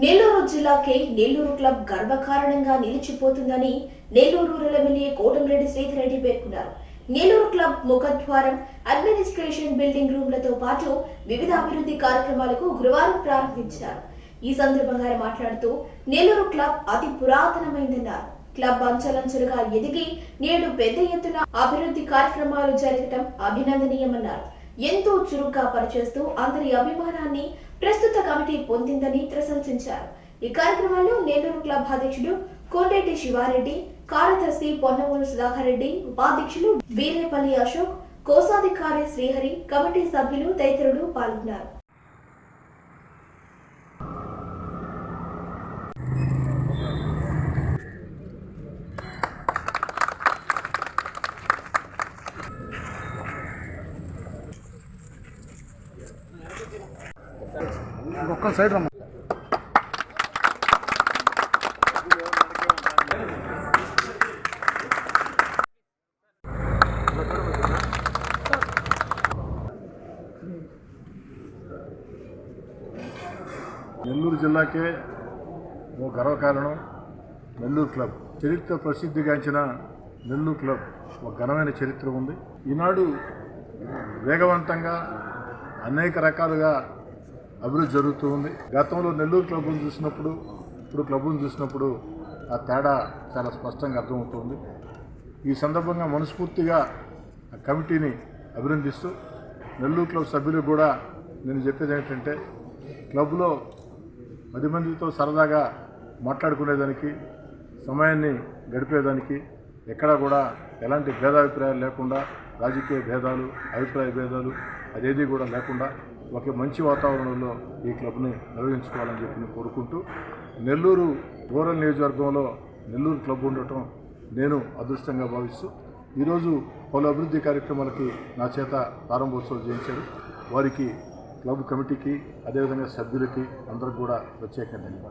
Nellore జిల్లాకే Nellore club గర్వకారణంగా నిలిచిపోతుందని Nellore rural MLA Kotamreddy Sridhar Reddy పేర్కొన్నారు. నెల్లూరు క్లబ్ ముఖద్వారం అడ్మినిస్ట్రేషన్ బిల్డింగ్ రూమ్లతో పాటు వివిధ అభివృద్ధి కార్యక్రమాలకు గురువారం ప్రారంభించారు ఈ సందర్భంగా ఆయన మాట్లాడుతూ నెల్లూరు క్లబ్ అతి పురాతనమైందన్నారు. క్లబ్ అంచలంచలుగా ఎదిగి నేడు పెద్ద ఎత్తున అభివృద్ధి కార్యక్రమాలు జరగటం అభినందనీయమన్నారు. ఎంతో చురుగ్గా పనిచేస్తూ అందరి అభిమానాన్ని ప్రస్తుత కమిటీ పొందిందని ప్రశంసించారు. ఈ కార్యక్రమంలో నెల్లూరు క్లబ్ అధ్యక్షుడు కోటేటి శివారెడ్డి కార్యదర్శి పొన్నమూరు సుధాకర్ రెడ్డి ఉపాధ్యక్షులు వీరేపల్లి అశోక్ కోశాధికారి శ్రీహరి కమిటీ సభ్యులు తదితరులు పాల్గొన్నారు. ఒక్క సైడ్ రమ్మ. నెల్లూరు జిల్లాకే ఓ గర్వకారణం నెల్లూరు క్లబ్. చరిత్ర ప్రసిద్ధిగాంచిన నెల్లూరు క్లబ్ ఒక ఘనమైన చరిత్ర ఉంది. ఈనాడు వేగవంతంగా అనేక రకాలుగా అభివృద్ధి జరుగుతూ ఉంది. గతంలో నెల్లూరు క్లబ్ను చూసినప్పుడు ఇప్పుడు క్లబ్ను చూసినప్పుడు ఆ తేడా చాలా స్పష్టంగా అర్థమవుతుంది. ఈ సందర్భంగా మనస్ఫూర్తిగా ఆ కమిటీని అభినందిస్తూ నెల్లూరు క్లబ్ సభ్యులు కూడా నేను చెప్పేది ఏంటంటే క్లబ్లో పది మందితో సరదాగా మాట్లాడుకునేదానికి సమయాన్ని గడిపేదానికి ఎక్కడా కూడా ఎలాంటి భేదాభిప్రాయాలు లేకుండా రాజకీయ భేదాలు అభిప్రాయ భేదాలు అదేది కూడా లేకుండా ఒక మంచి వాతావరణంలో ఈ క్లబ్ని నిర్వహించుకోవాలని చెప్పి నేను కోరుకుంటూ నెల్లూరు రూరల్ నియోజకవర్గంలో నెల్లూరు క్లబ్ ఉండటం నేను అదృష్టంగా భావిస్తూ ఈరోజు పలు అభివృద్ధి కార్యక్రమాలకి నా చేత ప్రారంభోత్సవం చేయించారు. వారికి క్లబ్ కమిటీకి అదేవిధంగా సభ్యులకి అందరికి కూడా ప్రత్యేకంగా ధన్యవాదాలు.